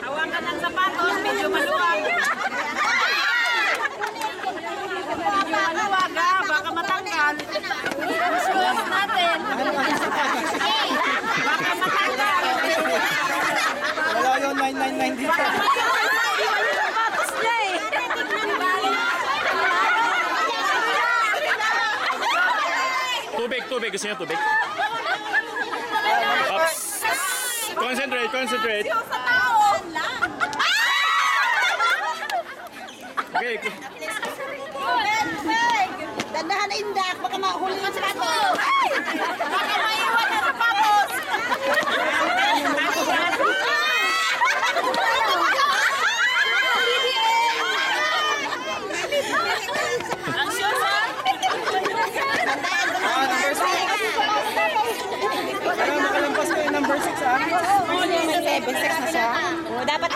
Hawakan ng sapatos, medyo maluwag. Medyo maluwag ha, baka matanggal. Sulas natin. Baka matanggal. Wala yun, 999 dito. Baka matanggal. Sapatos niya eh. Tubig, tubig. Gusto niyo tubig? Concentrate, concentrate. Sa tao! Okay. Dandahan na indak, baka mahuli yung sapatos. Baka maiwan na sapatos. Ang sure ha? Ah, number 6. Para makalampas ko yung number 6 ah. Seven, six na siya. O, dapat